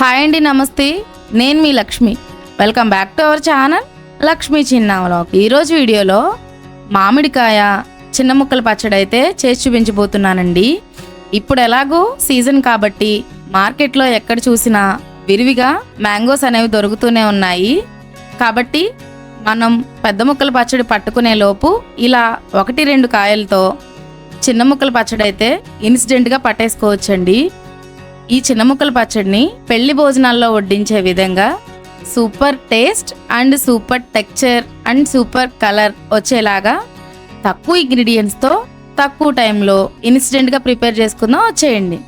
Hi అండి నమస్తే. నేను మీ Lakshmi. Welcome back to our channel Lakshmi చిన్న వ్లాగ్ ఈరోజు వీడియోలో మామిడికాయ చిన్న ముక్కల పచ్చడి అయితే చేసి చూపించబోతున్నానండి. ఇప్పుడు ఎలాగో సీజన్ కాబట్టి మార్కెట్లో ఎక్కడ చూసినా విరివిగా మ్యాంగోస్ అనేవి దొరుకుతూనే ఉన్నాయి. కాబట్టి మనం పెద్ద ముక్కల పచ్చడి పట్టుకునే లోపు ఇలా ఒకటి రెండు కాయలతో చిన్న ముక్కల పచ్చడి అయితే ఇన్సిడెంట్గా పట్టేసుకోవచ్చండి. ఈ చిన్న ముక్కల పచ్చడిని పెళ్ళి భోజనాల్లో వడ్డించే విధంగా super taste and super texture and super colour వచ్చేలాగా తక్కువ ఇంగ్రీడియంట్స్తో తక్కువ టైంలో ఇన్స్టెంట్గా ప్రిపేర్ చేసుకుందాం. వచ్చేయండి.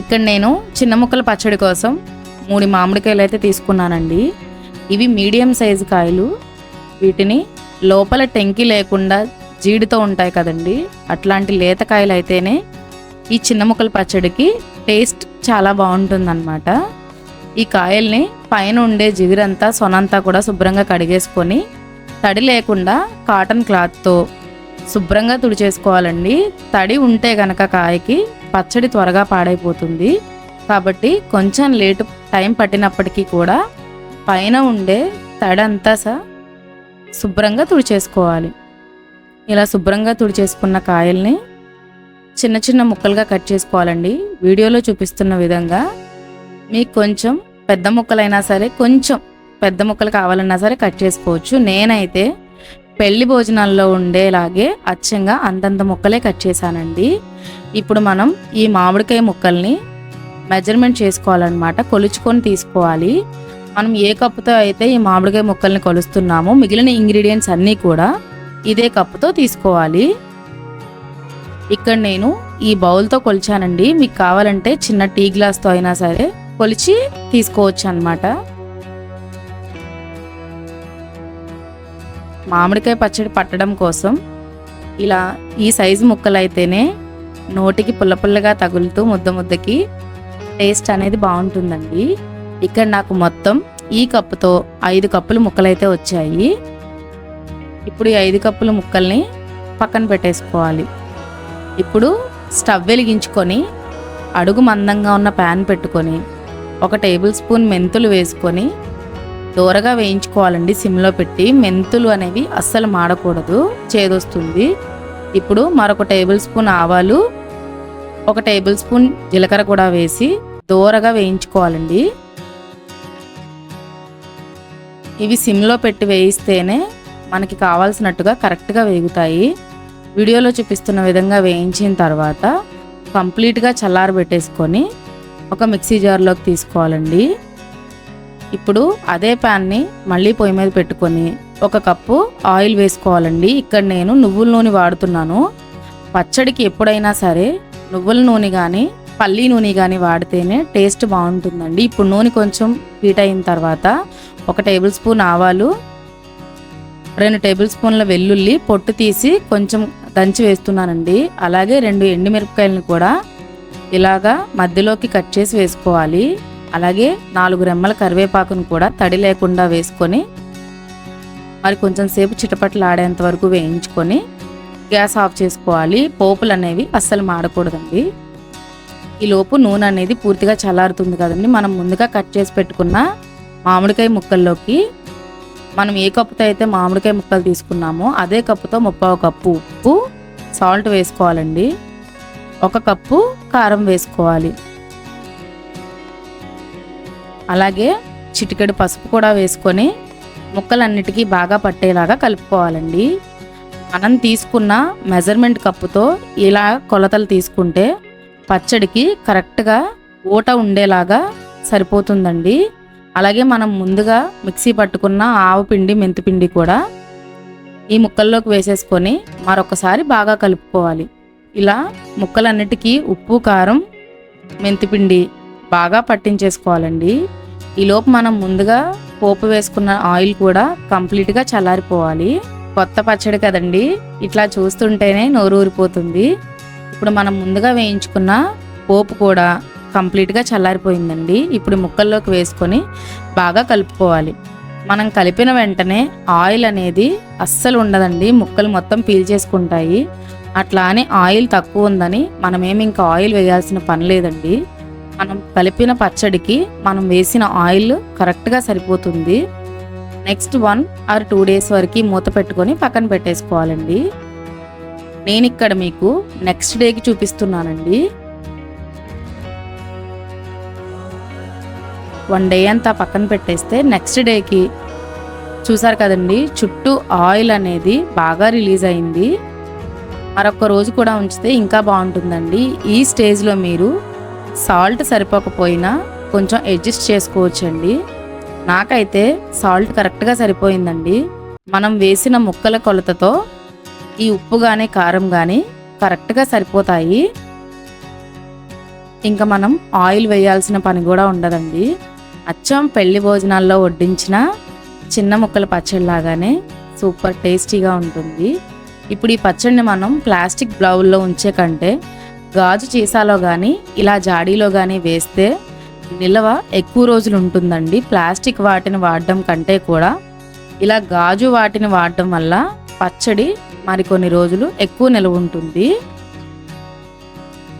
ఇక్కడ నేను చిన్న ముక్కల పచ్చడి కోసం మూడు మామిడికాయలు అయితే తీసుకున్నానండి. ఇవి మీడియం సైజు కాయలు. వీటిని లోపల టెంకి లేకుండా జీడితో ఉంటాయి కదండి. అట్లాంటి లేత కాయలు అయితేనే ఈ చిన్న ముక్కల పచ్చడికి టేస్ట్ చాలా బాగుంటుందన్నమాట. ఈ కాయల్ని పైన ఉండే జిగురంతా సొనంతా కూడా శుభ్రంగా కడిగేసుకొని తడి లేకుండా కాటన్ క్లాత్తో శుభ్రంగా తుడిచేసుకోవాలండి. తడి ఉంటే గనక కాయకి పచ్చడి త్వరగా పాడైపోతుంది. కాబట్టి కొంచెం లేటు టైం పట్టినప్పటికీ కూడా పైన ఉండే తడంతా స శుభ్రంగా తుడిచేసుకోవాలి. ఇలా శుభ్రంగా తుడిచేసుకున్న కాయల్ని చిన్న చిన్న ముక్కలుగా కట్ చేసుకోవాలండి. వీడియోలో చూపిస్తున్న విధంగా మీకు కొంచెం పెద్ద ముక్కలైనా సరే కొంచెం పెద్ద ముక్కలు కావాలన్నా సరే కట్ చేసుకోవచ్చు. నేనైతే పెళ్ళి భోజనాల్లో ఉండేలాగే అచ్చంగా అంతంత ముక్కలే కట్ చేశానండి. ఇప్పుడు మనం ఈ మామిడికాయ ముక్కల్ని మెజర్మెంట్ చేసుకోవాలన్నమాట. కొలుచుకొని తీసుకోవాలి. మనం ఏ కప్పుతో అయితే ఈ మామిడికాయ ముక్కల్ని కొలుస్తున్నామో మిగిలిన ఇంగ్రీడియంట్స్ అన్నీ కూడా ఇదే కప్పుతో తీసుకోవాలి. ఇక్కడ నేను ఈ బౌల్తో కొలిచానండి. మీకు కావాలంటే చిన్న టీ గ్లాస్తో అయినా సరే కొలిచి తీసుకోవచ్చు అన్నమాట మామిడికాయ పచ్చడి పట్టడం కోసం ఇలా ఈ సైజు ముక్కలు అయితేనే నోటికి పుల్ల పుల్లగా తగులుతూ ముద్ద ముద్దకి టేస్ట్ అనేది బాగుంటుందండి. ఇక్కడ నాకు మొత్తం ఈ కప్పుతో ఐదు కప్పులు ముక్కలైతే వచ్చాయి. ఇప్పుడు ఈ ఐదు కప్పుల ముక్కల్ని పక్కన పెట్టేసుకోవాలి. ఇప్పుడు స్టవ్ వెలిగించుకొని అడుగు మందంగా ఉన్న ప్యాన్ పెట్టుకొని ఒక టేబుల్ స్పూన్ మెంతులు వేసుకొని దూరగా వేయించుకోవాలండి సిమ్లో పెట్టి. మెంతులు అనేవి అస్సలు మాడకూడదు చేదొస్తుంది. ఇప్పుడు మరొక టేబుల్ స్పూన్ ఆవాలు ఒక టేబుల్ స్పూన్ జీలకర్ర కూడా వేసి దూరగా వేయించుకోవాలండి. ఇవి సిమ్లో పెట్టి వేయిస్తేనే మనకి కావాల్సినట్టుగా కరెక్ట్గా వేగుతాయి. వీడియోలో చూపిస్తున్న విధంగా వేయించిన తర్వాత కంప్లీట్గా చల్లారబెట్టేసుకొని ఒక మిక్సీ జార్లోకి తీసుకోవాలండి. ఇప్పుడు అదే ప్యాన్ని మళ్ళీ పొయ్యి మీద పెట్టుకొని ఒక కప్పు ఆయిల్ వేసుకోవాలండి. ఇక్కడ నేను నువ్వుల నూనె వాడుతున్నాను. పచ్చడికి ఎప్పుడైనా సరే నువ్వుల నూనె కానీ పల్లి నూనె కానీ వాడితేనే టేస్ట్ బాగుంటుందండి. ఇప్పుడు నూనె కొంచెం హీట్ అయిన తర్వాత ఒక టేబుల్ స్పూన్ ఆవాలు రెండు టేబుల్ స్పూన్ల వెల్లుల్లి పొట్టు తీసి కొంచెం దంచి వేస్తున్నానండి. అలాగే రెండు ఎండుమిరపకాయలను కూడా ఇలాగా మధ్యలోకి కట్ చేసి వేసుకోవాలి. అలాగే నాలుగు రెమ్మల కరివేపాకును కూడా తడి లేకుండా వేసుకొని మరి కొంచెం సేపు చిటపట్లాడేంత వరకు వేయించుకొని గ్యాస్ ఆఫ్ చేసుకోవాలి. పోపులు అనేవి అస్సలు మాడకూడదండి. ఈ లోపు నూనె అనేది పూర్తిగా చల్లారుతుంది కదండి. మనం ముందుగా కట్ చేసి పెట్టుకున్న మామిడికాయ ముక్కల్లోకి మనం ఏ కప్పుతో అయితే మామిడికాయ ముక్కలు తీసుకున్నామో అదే కప్పుతో ముప్పావు కప్పు ఉప్పు సాల్ట్ వేసుకోవాలండి. ఒక కప్పు కారం వేసుకోవాలి. అలాగే చిటికెడు పసుపు కూడా వేసుకొని ముక్కలన్నిటికీ బాగా పట్టేలాగా కలుపుకోవాలండి. మనం తీసుకున్న మెజర్మెంట్ కప్పుతో ఇలా కొలతలు తీసుకుంటే పచ్చడికి కరెక్ట్గా ఊట ఉండేలాగా సరిపోతుందండి. అలాగే మనం ముందుగా మిక్సీ పట్టుకున్న ఆవు పిండి మెంతిపిండి కూడా ఈ ముక్కల్లోకి వేసేసుకొని మరొకసారి బాగా కలుపుకోవాలి. ఇలా ముక్కలన్నిటికీ ఉప్పు కారం మెంతిపిండి బాగా పట్టించేసుకోవాలండి. ఈలోపు మనం ముందుగా పోపు వేసుకున్న ఆయిల్ కూడా కంప్లీట్గా చల్లారిపోవాలి. కొత్త పచ్చడి కదండి ఇట్లా చూస్తుంటేనే నోరు ఊరిపోతుంది ఇప్పుడు మనం ముందుగా వేయించుకున్న పోపు కూడా కంప్లీట్గా చల్లారిపోయిందండి. ఇప్పుడు ముక్కల్లోకి వేసుకొని బాగా కలుపుకోవాలి. మనం కలిపిన వెంటనే ఆయిల్ అనేది అస్సలు ఉండదండి. ముక్కలు మొత్తం పీల్చేసుకుంటాయి అట్లా అని ఆయిల్ తక్కువ ఉందని మనమేమి ఇంకా ఆయిల్ వేయాల్సిన పని లేదండి. మనం కలిపిన పచ్చడికి మనం వేసిన ఆయిల్ కరెక్ట్గా సరిపోతుంది. Next one or two days వరకు మూత పెట్టుకొని పక్కన పెట్టేసుకోవాలండి. నేను ఇక్కడ మీకు నెక్స్ట్ డేకి చూపిస్తున్నానండి. వన్ డే అంతా పక్కన పెట్టేస్తే నెక్స్ట్ డేకి చూసారు కదండి చుట్టూ ఆయిల్ అనేది బాగా రిలీజ్ అయింది. మరొక రోజు కూడా ఉంచితే ఇంకా బాగుంటుందండి. ఈ స్టేజ్లో మీరు సాల్ట్ సరిపోకపోయినా కొంచెం అడ్జస్ట్ చేసుకోవచ్చండి. నాకైతే సాల్ట్ కరెక్ట్గా సరిపోయిందండి. మనం వేసిన ముక్కల కొలతతో ఈ ఉప్పు కానీ కారం కానీ కరెక్ట్గా సరిపోతాయి. ఇంకా మనం ఆయిల్ వేయాల్సిన పని కూడా ఉండదండి. అచ్చం పెళ్ళి భోజనాల్లో వడ్డించిన చిన్న ముక్కల పచ్చడిలాగానే సూపర్ టేస్టీగా ఉంటుంది. ఇప్పుడు ఈ పచ్చడిని మనం ప్లాస్టిక్ బ్లౌల్లో ఉంచే కంటే గాజు చీసాలో కానీ ఇలా జాడీలో కానీ వేస్తే నిల్వ ఎక్కువ రోజులు ఉంటుందండి. ప్లాస్టిక్ వాటిని వాడడం కంటే కూడా ఇలా గాజు వాటిని వాడడం వల్ల పచ్చడి మరికొన్ని రోజులు ఎక్కువ నిల్వ ఉంటుంది.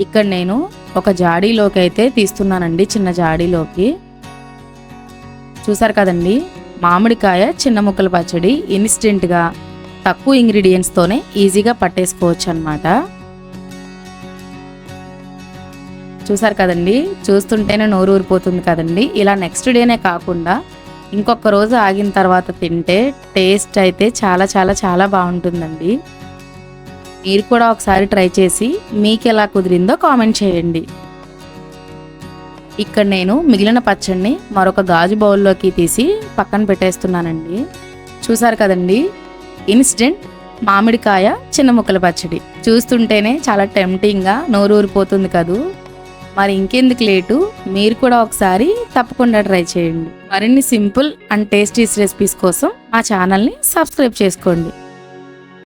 ఇక్కడ నేను ఒక జాడీలోకి అయితే తీస్తున్నానండి చిన్న జాడీలోకి. చూసారు కదండి? మామిడికాయ చిన్న ముక్కల పచ్చడి ఇన్స్టెంట్గా తక్కువ ఇంగ్రీడియంట్స్తోనే ఈజీగా పట్టేసుకోవచ్చు అనమాట చూసారు కదండి? చూస్తుంటేనే నోరు ఊరిపోతుంది కదండి? ఇలా నెక్స్ట్ డేనే కాకుండా ఇంకొక రోజు ఆగిన తర్వాత తింటే టేస్ట్ అయితే చాలా చాలా చాలా బాగుంటుందండి. మీరు కూడా ఒకసారి ట్రై చేసి మీకు ఎలా కుదిరిందో కామెంట్ చేయండి. ఇక్కడ నేను మిగిలిన పచ్చడిని మరొక గాజు బౌల్లోకి తీసి పక్కన పెట్టేస్తున్నానండి. చూసారు కదండి? ఇన్స్టెంట్ మామిడికాయ చిన్న ముక్కల పచ్చడి. చూస్తుంటేనే చాలా టెంప్టింగ్గా నోరు ఊరిపోతుంది కదూ? మరి ఇంకెందుకు లేటు? మీరు కూడా ఒకసారి తప్పకుండా ట్రై చేయండి. మరిన్ని సింపుల్ అండ్ టేస్టీస్ రెసిపీస్ కోసం మా ఛానల్ని సబ్స్క్రైబ్ చేసుకోండి.